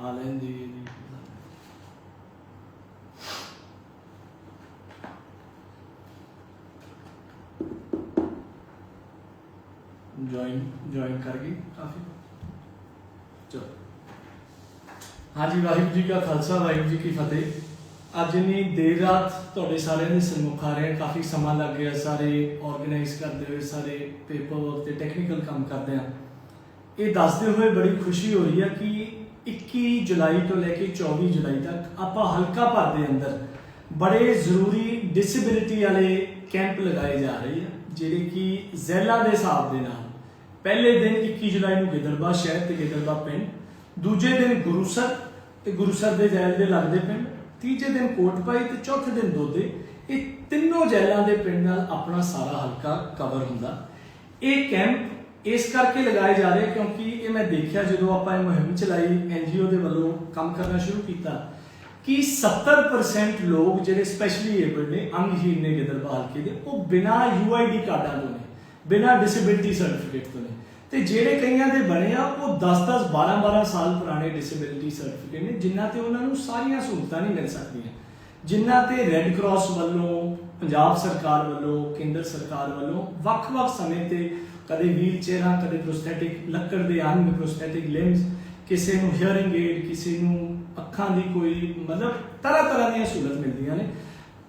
ਆ ਲੈਂਦੀ ਇਹਦੀ ਜੁਆਇਨ ਜੁਆਇਨ ਕਰ ਗਈ ਕਾਫੀ? ਚਲੋ। ਹਾਂਜੀ, ਵਾਹਿਗੁਰੂ ਜੀ ਕਾ ਖਾਲਸਾ, ਵਾਹਿਗੁਰੂ ਜੀ ਕੀ ਫਤਿਹ। ਅੱਜ ਇੰਨੀ ਦੇਰ ਰਾਤ ਤੁਹਾਡੇ ਸਾਰਿਆਂ ਦੇ ਸਨਮੁਖ ਆ ਰਹੇ, ਕਾਫੀ ਸਮਾਂ ਲੱਗ ਗਿਆ, ਸਾਰੇ ਆਰਗੇਨਾਈਜ਼ ਕਰਦੇ ਹੋਏ, ਸਾਰੇ ਪੇਪਰ ਵਰਕ ਤੇ ਟੈਕਨੀਕਲ ਕੰਮ ਕਰਦੇ ਆ। ਇਹ ਦੱਸਦੇ ਹੋਏ ਬੜੀ ਖੁਸ਼ੀ ਹੋ ਰਹੀ ਹੈ ਕਿ 21 ਜੁਲਾਈ ਤੋਂ ਲੈ ਕੇ 24 ਜੁਲਾਈ ਤੱਕ ਆਪਾਂ ਹਲਕਾ ਭਰ ਦੇ ਅੰਦਰ ਬੜੇ ਜ਼ਰੂਰੀ ਡਿਸੇਬਿਲਿਟੀ ਵਾਲੇ ਕੈਂਪ ਲਗਾਏ ਜਾ ਰਹੇ ਆ, ਜਿਹੜੇ ਕਿ ਜ਼ੈਲਾ ਦੇ ਹਿਸਾਬ ਦੇ ਨਾਲ ਪਹਿਲੇ ਦਿਨ 21 ਜੁਲਾਈ ਨੂੰ ਗਿੱਦੜਬਾਹ ਸ਼ਹਿਰ ਤੇ ਗਿੱਦੜਬਾ ਪਿੰਡ, ਦੂਜੇ ਦਿਨ ਗੁਰੂਸਰ ਤੇ ਗੁਰੂਸਰ ਦੇ ਜੈਲ ਦੇ ਲੱਗਦੇ ਪਿੰਡ, ਤੀਜੇ ਦਿਨ ਕੋਟਪਾਈ ਤੇ ਚੌਥੇ ਦਿਨ ਦੋਦੇ। ਇਹ ਤਿੰਨੋਂ ਜੈਲਾਂ ਦੇ ਪਿੰਡ ਨਾਲ ਆਪਣਾ ਸਾਰਾ ਹਲਕਾ ਕਵਰ ਹੁੰਦਾ। ਇਹ ਕੈਂਪ ਇਸ ਕਰਕੇ ਲਗਾਏ ਜਾ ਰਹੇ ਕਿਉਂਕਿ ਇਹ ਮੈਂ ਦੇਖਿਆ ਜਦੋਂ ਆਪਾਂ ਇਹ ਮੁਹਿੰਮ ਚਲਾਈ ਐਨਜੀਓ ਦੇ ਵੱਲੋਂ ਕੰਮ ਕਰਨਾ ਸ਼ੁਰੂ ਕੀਤਾ, ਕਿ 70% ਲੋਕ ਜਿਹੜੇ ਸਪੈਸ਼ਲੀ ਏਬਲਡ ਨੇ ਅੰਗਹੀਨ ਨੇ ਗਿੱਦੜਬਾਹ ਹਲਕੇ ਦੇ, ਉਹ ਬਿਨਾ ਯੂਆਈਡੀ ਕਾਰਡਾਂ ਤੋਂ ਨੇ, ਬਿਨਾ ਡਿਸੇਬਿਲਿਟੀ ਸਰਟੀਫਿਕੇਟ ਤੋਂ ਨੇ। ਤੇ ਜਿਹੜੇ ਕਈਆਂ ਦੇ ਬਣੇ ਆ, ਉਹ 10-10 12-12 ਸਾਲ ਪੁਰਾਣੇ ਡਿਸੇਬਿਲਿਟੀ ਸਰਟੀਫਿਕੇਟ ਨੇ, ਜਿਨ੍ਹਾਂ ਤੇ ਉਹਨਾਂ ਨੂੰ ਸਾਰੀਆਂ ਸਹੂਲਤਾਂ ਨਹੀਂ ਮਿਲ ਸਕਦੀਆਂ। ਜਿਨ੍ਹਾਂ ਤੇ ਰੈੱਡ ਕਰਾਸ ਵੱਲੋਂ, ਪੰਜਾਬ ਸਰਕਾਰ ਵੱਲੋਂ, ਕੇਂਦਰ ਸਰਕਾਰ ਵੱਲੋਂ ਵੱਖ-ਵੱਖ ਸਮੇਂ ਤੇ ਕਦੇ ਵੀਲ ਚੇਅਰਾਂ ਕਦੇ ਪ੍ਰੋਸਥੈਟਿਕ ਲੱਕੜ ਦੇ ਅੰਗ ਪ੍ਰੋਸਥੈਟਿਕ ਲਿੰਬਸ ਕਿਸੇ ਨੂੰ ਹੀਅਰਿੰਗ ਏਡ ਕਿਸੇ ਨੂੰ ਅੱਖਾਂ ਦੀ ਕੋਈ ਮਤਲਬ ਤਰ੍ਹਾਂ ਤਰ੍ਹਾਂ ਦੀਆਂ ਸਹੂਲਤ ਮਿਲਦੀਆਂ ਨੇ।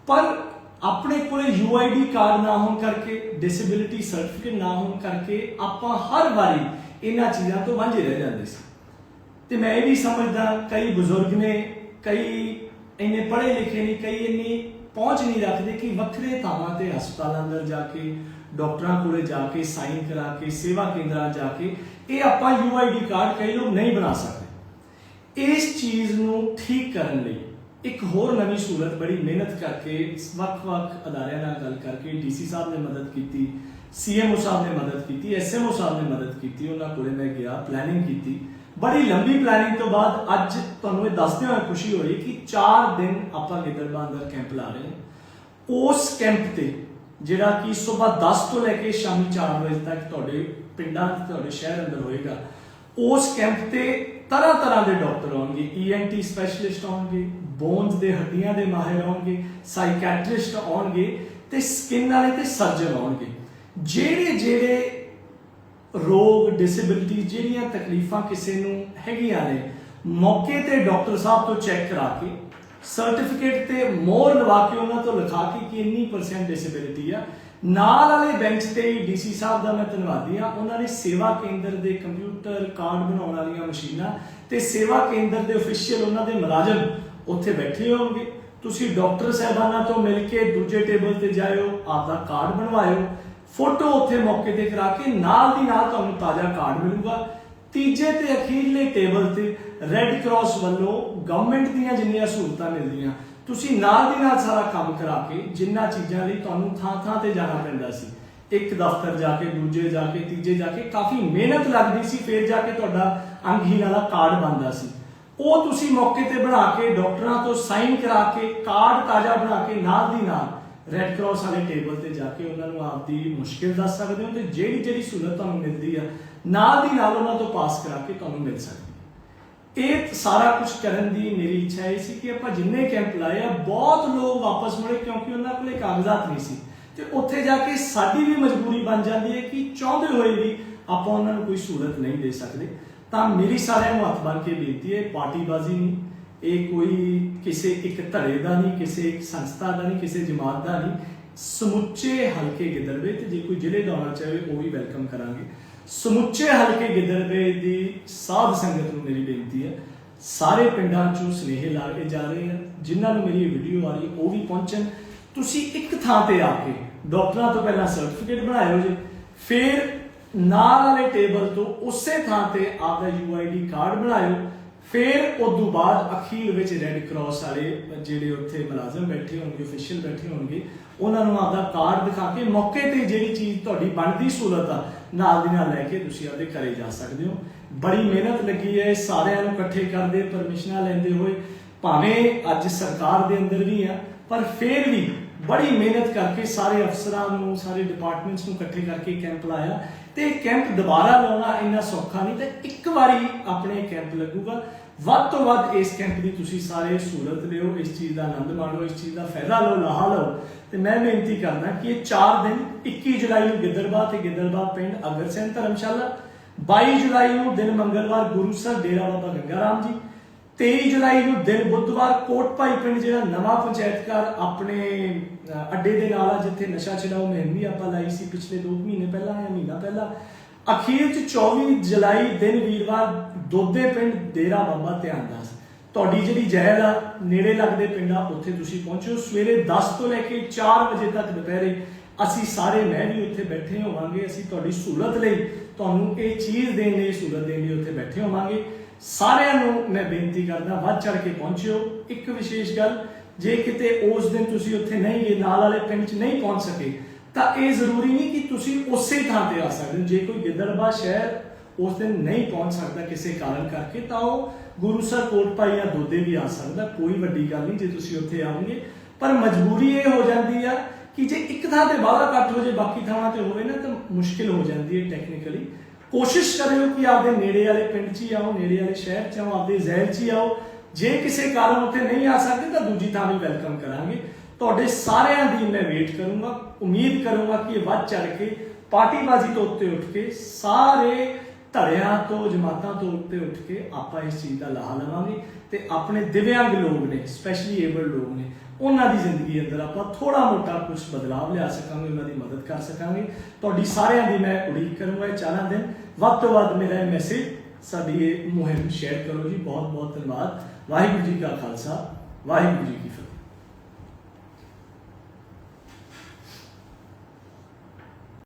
ਪਰ ਆਪਣੇ ਕੋਲੇ ਯੂਆਈਡੀ ਕਾਰਡ ਨਾ ਹੋਣ ਕਰਕੇ ਡਿਸੇਬਿਲਿਟੀ ਸਰਟੀਫਿਕੇਟ ਨਾ ਹੋਣ ਕਰਕੇ ਆਪਾਂ ਹਰ ਵਾਰੀ ਇਹਨਾਂ ਚੀਜ਼ਾਂ ਤੋਂ ਵਾਂਝੇ ਰਹਿ ਜਾਂਦੇ ਸੀ। ਤੇ ਮੈਂ ਇਹ ਵੀ ਸਮਝਦਾ, ਕਈ ਬਜ਼ੁਰਗ ਨੇ, ਕਈ ਇੰਨੇ ਪੜ੍ਹੇ ਲਿਖੇ ਨਹੀਂ ਕਈ ਇੰਨੀ ਪਹੁੰਚ ਨਹੀਂ ਰੱਖਦੇ ਕਿ ਵੱਖਰੇ ਥਾਵਾਂ ਤੇ ਹਸਪਤਾਲਾਂ ਅੰਦਰ ਜਾ ਕੇ ਡਾਕਟਰਾਂ ਕੋਲੇ ਜਾ ਕੇ, ਸਾਈਨ ਕਰਾ ਕੇ, ਸੇਵਾ ਕੇਂਦਰਾਂ ਜਾ ਕੇ, ਇਹ ਆਪਾਂ ਯੂਆਈਡੀ ਕਾਰਡ ਕਈ ਲੋਕ ਨਹੀਂ ਬਣਾ ਸਕਦੇ। ਇਸ ਚੀਜ਼ ਨੂੰ ਠੀਕ ਕਰਨ ਲਈ ਇੱਕ ਹੋਰ ਨਵੀਂ ਸਹੂਲਤ ਬੜੀ ਮਿਹਨਤ ਕਰਕੇ ਵੱਖ-ਵੱਖ ਅਦਾਰਿਆਂ ਨਾਲ ਗੱਲ ਕਰਕੇ ਡੀਸੀ ਸਾਹਿਬ ਨੇ ਮਦਦ ਕੀਤੀ ਸੀਐਮਓ ਸਾਹਿਬ ਨੇ ਮਦਦ ਕੀਤੀ ਐਸਐਮਓ ਸਾਹਿਬ ਨੇ ਮਦਦ ਕੀਤੀ, ਉਹਨਾਂ ਕੋਲੇ ਮੈਂ ਗਿਆ ਪਲੈਨਿੰਗ ਕੀਤੀ। ਬੜੀ ਲੰਬੀ ਪਲੈਨਿੰਗ ਤੋਂ ਬਾਅਦ ਅੱਜ ਤੁਹਾਨੂੰ ਇਹ ਦੱਸਦੇ ਹੋਏ ਖੁਸ਼ੀ ਹੋਈ ਕਿ 4 ਦਿਨ ਆਪਾਂ ਗਿੱਦੜਬਾਹ ਅੰਦਰ ਕੈਂਪ ਲਾ ਰਹੇ ਹਾਂ। ਉਸ ਕੈਂਪ ਤੇ ਜਿਹੜਾ ਕਿ ਸਵੇਰ 10 ਤੋਂ ਲੈ ਕੇ ਸ਼ਾਮੀ 4 ਵਜੇ ਤੱਕ ਤੁਹਾਡੇ ਪਿੰਡਾਂ ਤੁਹਾਡੇ ਸ਼ਹਿਰ ਅੰਦਰ ਹੋਏਗਾ। ਉਸ ਕੈਂਪ ਤੇ ਤਰ੍ਹਾਂ ਤਰ੍ਹਾਂ ਦੇ ਡਾਕਟਰ ਆਉਣਗੇ ਈਐਨਟੀ ਸਪੈਸ਼ਲਿਸਟ ਆਉਣਗੇ ਬੋਨਸ ਦੇ ਹੱਡੀਆਂ ਦੇ ਮਾਹਿਰ ਆਉਣਗੇ ਸਾਈਕੈਟ੍ਰਿਸਟ ਆਉਣਗੇ ਤੇ ਸਕਿਨ ਵਾਲੇ ਤੇ ਸਰਜਨ ਆਉਣਗੇ। ਜਿਹੜੇ ਜਿਹੜੇ ਰੋਗ ਡਿਸੇਬਿਲਿਟੀ ਜਿਹੜੀਆਂ ਤਕਲੀਫਾਂ ਕਿਸੇ ਨੂੰ ਹੈਗੀਆਂ ਨੇ, ਮੌਕੇ ਤੇ ਡਾਕਟਰ ਸਾਹਿਬ ਤੋਂ ਚੈੱਕ ਕਰਾ ਕੇ ਸਰਟੀਫਿਕੇਟ ਤੇ ਮੋਹਰ ਲਵਾ ਕੇ ਉਹਨਾਂ ਤੋਂ ਲਿਖਾ ਕੇ ਕਿ ਇੰਨੀ ਪਰਸੈਂਟ ਡਿਸੇਬਿਲਿਟੀ ਆ। ਨਾਲ ਵਾਲੇ ਬੈਂਚ ਤੇ ਡੀਸੀ ਸਾਹਿਬ ਦਾ ਮੈਂ ਧੰਨਵਾਦੀ ਆ ਉਹਨਾਂ ਨੇ ਸੇਵਾ ਕੇਂਦਰ ਦੇ ਕੰਪਿਊਟਰ ਕਾਰਡ ਬਣਾਉਣ ਵਾਲੀਆਂ ਮਸ਼ੀਨਾਂ ਤੇ ਸੇਵਾ ਕੇਂਦਰ ਦੇ ਅਫੀਸ਼ੀਅਲ ਉਹਨਾਂ ਦੇ ਮੁਲਾਜ਼ਮ ਉੱਥੇ ਬੈਠੇ ਹੋਣਗੇ। ਤੁਸੀਂ ਡਾਕਟਰ ਸਾਹਿਬਾਨਾਂ ਤੋਂ ਮਿਲ ਕੇ ਦੂਜੇ ਟੇਬਲ ਤੇ ਜਾਇਓ, ਆਪਦਾ ਕਾਰਡ ਬਣਵਾਇਓ। ਫੋਟੋ ਉੱਥੇ ਮੌਕੇ ਤੇ ਕਰਾ ਕੇ ਨਾਲ ਦੀ ਨਾਲ ਤੁਹਾਨੂੰ ਤਾਜ਼ਾ ਕਾਰਡ ਮਿਲੂਗਾ। ਤੀਜੇ ਤੇ ਅਖੀਰਲੇ ਟੇਬਲ ਤੇ ਰੈੱਡ ਕਰਾਸ ਵੱਲੋਂ ਗਵਰਨਮੈਂਟ ਦੀਆਂ ਜਿੰਨੀਆਂ ਸਹੂਲਤਾਂ ਮਿਲਦੀਆਂ, ਤੁਸੀਂ ਨਾਲ ਦੀ ਨਾਲ ਸਾਰਾ ਕੰਮ ਕਰਾ ਕੇ ਜਿੰਨਾ ਚੀਜ਼ਾਂ ਲਈ ਤੁਹਾਨੂੰ ਥਾਂ ਥਾਂ ਤੇ ਜਾਣਾ ਪੈਂਦਾ ਸੀ। ਇੱਕ ਦਫ਼ਤਰ ਜਾ ਕੇ, ਦੂਜੇ ਜਾ ਕੇ, ਤੀਜੇ ਜਾ ਕੇ, ਕਾਫੀ ਮਿਹਨਤ ਲੱਗਦੀ ਸੀ, ਫਿਰ ਜਾ ਕੇ ਤੁਹਾਡਾ ਅੰਗਹੀਨ ਵਾਲਾ ਕਾਰਡ ਬਣਦਾ ਸੀ। ਉਹ ਤੁਸੀਂ ਮੌਕੇ ਤੇ ਬਣਾ ਕੇ, ਡਾਕਟਰਾਂ ਤੋਂ ਸਾਈਨ ਕਰਾ ਕੇ, ਕਾਰਡ ਤਾਜ਼ਾ ਬਣਾ ਕੇ ਨਾਲ ਦੀ ਨਾਲ ਰੈੱਡ ਕਰਾਸ ਵਾਲੇ ਟੇਬਲ ਤੇ ਜਾ ਕੇ ਉਹਨਾਂ ਨੂੰ ਆਪਦੀ ਮੁਸ਼ਕਿਲ ਦੱਸ ਸਕਦੇ ਹੋ ਤੇ ਜਿਹੜੀ ਜਿਹੜੀ ਸਹੂਲਤ ਤੁਹਾਨੂੰ ਮਿਲਦੀ ਆ, ਨਾਲ ਦੀ ਨਾਲ ਉਹਨਾਂ ਤੋਂ ਪਾਸ ਕਰਾ ਕੇ ਤੁਹਾਨੂੰ ਮਿਲ ਸਕਦੀ ਇਹ ਸਾਰਾ ਕੁਝ ਕਰਨ ਦੀ ਮੇਰੀ ਇੱਛਾ ਇਹ ਸੀ ਕਿ ਆਪਾਂ ਜਿੰਨੇ ਕੈਂਪ ਲਾਏ ਆ, ਬਹੁਤ ਲੋਕ ਵਾਪਸ ਮੁੜੇ ਕਿਉਂਕਿ ਉਹਨਾਂ ਕੋਲੇ ਕਾਗਜ਼ਾਤ ਨਹੀਂ ਸੀ। ਤੇ ਉੱਥੇ ਜਾ ਕੇ ਸਾਡੀ ਵੀ ਮਜਬੂਰੀ ਬਣ ਜਾਂਦੀ ਹੈ ਕਿ ਚਾਹੁੰਦੇ ਹੋਏ ਵੀ ਆਪਾਂ ਉਹਨਾਂ ਨੂੰ ਕੋਈ ਸਹੂਲਤ ਨਹੀਂ ਦੇ ਸਕਦੇ। ਤਾਂ ਮੇਰੀ ਸਾਰਿਆਂ ਨੂੰ ਹੱਥ ਬੰਨ੍ਹ ਕੇ ਬੇਨਤੀ ਹੈ, ਪਾਰਟੀਬਾਜ਼ੀ ਨਹੀਂ ਇਹ ਕੋਈ ਕਿਸੇ ਇੱਕ ਧੜੇ ਦਾ ਨਹੀਂ, ਕਿਸੇ ਇੱਕ ਸੰਸਥਾ ਦਾ ਨਹੀਂ, ਕਿਸੇ ਜਮਾਤ ਦਾ ਨਹੀਂ। ਸਮੁੱਚੇ ਹਲਕੇ ਗਿੱਦੜਵੇ ਤੇ ਜੇ ਕੋਈ ਜ਼ਿਲ੍ਹੇ ਦਾ ਆਉਣਾ ਚਾਹੇ ਉਹ ਵੀ ਵੈਲਕਮ ਕਰਾਂਗੇ। ਸਮੁੱਚੇ ਹਲਕੇ ਗਿੱਦੜਵੇ ਦੀ ਸਾਧ ਸੰਗਤ ਨੂੰ ਮੇਰੀ ਬੇਨਤੀ ਹੈ, ਸਾਰੇ ਪਿੰਡਾਂ ਚੋਂ ਸੁਨੇਹੇ ਲਾ ਕੇ ਜਾ ਰਹੇ ਆ, ਜਿਨ੍ਹਾਂ ਨੂੰ ਮੇਰੀ ਵੀਡੀਓ ਆ ਰਹੀ ਉਹ ਵੀ ਪਹੁੰਚਣ। ਤੁਸੀਂ ਇੱਕ ਥਾਂ ਤੇ ਆ ਕੇ ਡਾਕਟਰਾਂ ਤੋਂ ਪਹਿਲਾਂ ਸਰਟੀਫਿਕੇਟ ਬਣਾਇਓ ਜੇ, ਫਿਰ ਨਾਲ ਵਾਲੇ ਟੇਬਲ ਤੋਂ ਉਸੇ ਥਾਂ ਤੇ ਆਪਦਾ ਯੂਆਈਡੀ ਕਾਰਡ ਬਣਾਇਓ ਫਿਰ ਉਸ ਤੋਂ ਬਾਅਦ ਅਖੀਰ ਵਿੱਚ ਰੈੱਡ ਕਰਾਸ ਵਾਲੇ ਜਿਹੜੇ ਉੱਥੇ ਮੁਲਾਜ਼ਮ ਬੈਠੇ ਹੋਣਗੇ ਅਫੀਸ਼ੀਅਲ ਬੈਠੇ ਹੋਣਗੇ, ਉਹਨਾਂ ਨੂੰ ਆਪਦਾ ਕਾਰਡ ਦਿਖਾ ਕੇ ਮੌਕੇ ਤੇ ਜਿਹੜੀ ਚੀਜ਼ ਤੁਹਾਡੀ ਬਣਦੀ ਸਹੂਲਤ ਆ, ਨਾਲ ਦੀ ਨਾਲ ਲੈ ਕੇ ਤੁਸੀਂ ਆਪਦੇ ਘਰੇ ਜਾ ਸਕਦੇ ਹੋ। ਬੜੀ ਮਿਹਨਤ ਲੱਗੀ ਹੈ ਸਾਰਿਆਂ ਨੂੰ ਇਕੱਠੇ ਕਰਦੇ ਪਰਮਿਸ਼ਨਾਂ ਲੈਂਦੇ ਹੋਏ। ਭਾਵੇਂ ਅੱਜ ਸਰਕਾਰ ਦੇ ਅੰਦਰ ਵੀ ਆ, ਪਰ ਫਿਰ ਵੀ ਬੜੀ ਮਿਹਨਤ ਕਰਕੇ ਸਾਰੇ ਅਫਸਰਾਂ ਨੂੰ, ਸਾਰੇ ਡਿਪਾਰਟਮੈਂਟਸ ਨੂੰ ਇਕੱਠੇ ਕਰਕੇ ਕੈਂਪ ਲਾਇਆ ਤੇ ਕੈਂਪ ਦੁਬਾਰਾ ਲਾਉਣਾ ਇੰਨਾ ਸੌਖਾ ਨਹੀਂ ਤੇ ਇੱਕ ਵਾਰੀ ਆਪਣੇ ਕੈਂਪ ਲੱਗੂਗਾ। ਵੱਧ ਤੋਂ ਵੱਧ ਇਸ ਕੈਂਪ ਦੀ ਤੁਸੀਂ ਸਾਰੇ ਸਹੂਲਤ ਲਿਓ ਇਸ ਚੀਜ਼ ਦਾ ਆਨੰਦ ਮਾਣੋ, ਇਸ ਚੀਜ਼ ਦਾ ਫਾਇਦਾ ਲਓ, ਲਾਹਾ ਲਓ। ਤੇ ਮੈਂ ਬੇਨਤੀ ਕਰਦਾ ਕਿ ਇਹ 4 ਦਿਨ 21 ਜੁਲਾਈ ਨੂੰ ਗਿੱਦੜਬਾਹ ਤੇ ਗਿੱਦੜਬਾਹ ਪਿੰਡ ਅਗਰਸੈਨ ਧਰਮਸ਼ਾਲਾ 22 ਜੁਲਾਈ ਨੂੰ ਦਿਨ ਮੰਗਲਵਾਰ ਗੁਰੂ ਗੁਰੂਸਰ ਡੇਰਾ ਬਾਬਾ ਗੰਗਾ ਰਾਮ ਜੀ 23 ਜੁਲਾਈ ਨੂੰ ਦਿਨ ਬੁੱਧਵਾਰ ਕੋਟਪਾਈ ਪਿੰਡ ਜਿਹੜਾ ਨਵਾਂ ਪੰਚਾਇਤ ਆਪਣੇ ਅੱਡੇ ਦੇ ਨਾਲ ਆ, ਜਿੱਥੇ ਨਸ਼ਾ ਛਡਾਓ ਮੁਹਿੰਮ ਵੀ ਆਪਾਂ ਲਾਈ ਸੀ ਪਿਛਲੇ 2 ਮਹੀਨੇ ਪਹਿਲਾਂ ਜਾਂ ਮਹੀਨਾ ਪਹਿਲਾਂ। ਅਖੀਰ ਚ 24 ਜੁਲਾਈ ਦਿਨ ਵੀਰਵਾਰ ਦੋਦੇ ਪਿੰਡ ਡੇਰਾ ਬਾਬਾ ਧਿਆਨਦਾਸ। ਤੁਹਾਡੀ ਜਿਹੜੀ ਜਹਿਲ ਆ, ਨੇੜੇ ਲੱਗਦੇ ਪਿੰਡ ਆ ਉੱਥੇ ਤੁਸੀਂ ਪਹੁੰਚੋ। ਸਵੇਰੇ 10 ਤੋਂ ਲੈ ਕੇ 4 ਵਜੇ ਤੱਕ ਦੁਪਹਿਰੇ ਅਸੀਂ ਸਾਰੇ, ਮੈਂ ਵੀ ਉੱਥੇ ਬੈਠੇ ਹੋਵਾਂਗੇ। ਅਸੀਂ ਤੁਹਾਡੀ ਸਹੂਲਤ ਲਈ ਤੁਹਾਨੂੰ ਇਹ ਚੀਜ਼ ਦੇਣ ਲਈ, ਸਹੂਲਤ ਦੇਣ ਲਈ ਉੱਥੇ ਬੈਠੇ ਹੋਵਾਂਗੇ। ਸਾਰਿਆਂ ਨੂੰ ਮੈਂ ਬੇਨਤੀ ਕਰਦਾ, ਵੱਧ ਚੜ ਕੇ ਪਹੁੰਚਿਓ। ਇੱਕ ਵਿਸ਼ੇਸ਼ ਗੱਲ, ਜੇ ਕਿਤੇ ਉਸ ਦਿਨ ਤੁਸੀਂ ਉੱਥੇ ਨਹੀਂ ਗਏ ਨਾਲ ਵਾਲੇ ਪਿੰਡ 'ਚ ਨਹੀਂ ਪਹੁੰਚ ਸਕੇ, ਤਾਂ ਇਹ ਜ਼ਰੂਰੀ ਨਹੀਂ ਕਿ ਤੁਸੀਂ ਉਸੇ ਥਾਂ ਤੇ ਆ ਸਕਦੇ ਹੋ। ਜੇ ਕੋਈ ਗਿੱਦੜਬਾ ਸ਼ਹਿਰ ਉਸ ਦਿਨ ਨਹੀਂ ਪਹੁੰਚ ਸਕਦਾ ਕਿਸੇ ਕਾਰਨ ਕਰਕੇ, ਤਾਂ ਉਹ ਗੁਰੂਸਰ ਕੋਟਪਾਈ ਜਾਂ ਦੋਦੇ ਵੀ ਆ ਸਕਦਾ। ਕੋਈ ਵੱਡੀ ਗੱਲ ਨਹੀਂ ਜੇ ਤੁਸੀਂ ਉੱਥੇ ਆਓਗੇ ਪਰ ਮਜਬੂਰੀ ਇਹ ਹੋ ਜਾਂਦੀ ਆ ਕਿ ਜੇ ਇੱਕ ਥਾਂ ਤੇ ਬਾਹਲਾ ਇਕੱਠ ਹੋ ਜੇ, ਬਾਕੀ ਥਾਵਾਂ ਤੇ ਹੋਵੇ ਨਾ, ਤਾਂ ਮੁਸ਼ਕਿਲ ਹੋ ਜਾਂਦੀ ਹੈ ਟੈਕਨੀਕਲੀ ਕੋਸ਼ਿਸ਼ ਕਰਿਓ ਕਿ ਆਪਦੇ ਨੇੜੇ ਵਾਲੇ ਪਿੰਡ 'ਚ ਹੀ ਆਓ, ਨੇੜੇ ਵਾਲੇ ਸ਼ਹਿਰ 'ਚ ਆਓ, ਆਪਦੇ ਜ਼ਹਿਰ 'ਚ ਹੀ ਆਓ। ਜੇ ਕਿਸੇ ਕਾਰਨ ਉੱਥੇ ਨਹੀਂ ਆ ਸਕਦੇ ਤਾਂ ਦੂਜੀ ਥਾਂ ਵੀ ਵੈਲਕਮ ਕਰਾਂਗੇ। ਤੁਹਾਡੇ ਸਾਰਿਆਂ ਦੀ ਮੈਂ ਵੇਟ ਕਰੂੰਗਾ, ਉਮੀਦ ਕਰੂੰਗਾ ਕਿ ਇਹ ਵੱਧ ਚੜ ਕੇ ਪਾਰਟੀਬਾਜ਼ੀ ਤੋਂ ਉੱਤੇ ਉੱਠ ਕੇ ਸਾਰੇ ਧੜਿਆਂ ਤੋਂ, ਜਮਾਤਾਂ ਤੋਂ ਉੱਤੇ ਉੱਠ ਕੇ ਆਪਾਂ ਇਸ ਚੀਜ਼ ਦਾ ਲਾਹਾ ਲਵਾਂਗੇ ਤੇ ਆਪਣੇ ਦਿਵਿਆਂਗ ਲੋਕ ਨੇ ਸਪੈਸ਼ਲੀ ਏਬਲ ਲੋਕ ਨੇ, ਉਹਨਾਂ ਦੀ ਜ਼ਿੰਦਗੀ ਅੰਦਰ ਆਪਾਂ ਥੋੜਾ ਮੋਟਾ ਕੁਝ ਬਦਲਾਵ ਲਿਆ ਸਕਾਂਗੇ, ਉਹਨਾਂ ਦੀ ਮਦਦ ਕਰ ਸਕਾਂਗੇ। ਤੁਹਾਡੀ ਸਾਰਿਆਂ ਦੀ ਮੈਂ ਉਡੀਕ ਕਰੂੰਗਾ ਇਹ ਚਾਰਾਂ ਦਿਨ। ਵੱਧ ਤੋਂ ਵੱਧ ਮੇਰਾ ਇਹ ਮੈਸੇਜ ਸਾਡੀ ਇਹ ਮੁਹਿੰਮ ਸ਼ੇਅਰ ਕਰੋ ਜੀ। ਬਹੁਤ ਬਹੁਤ ਧੰਨਵਾਦ। ਵਾਹਿਗੁਰੂ ਜੀ ਕਾ ਖਾਲਸਾ, ਵਾਹਿਗੁਰੂ ਜੀ ਕੀ ਫਤਿਹ।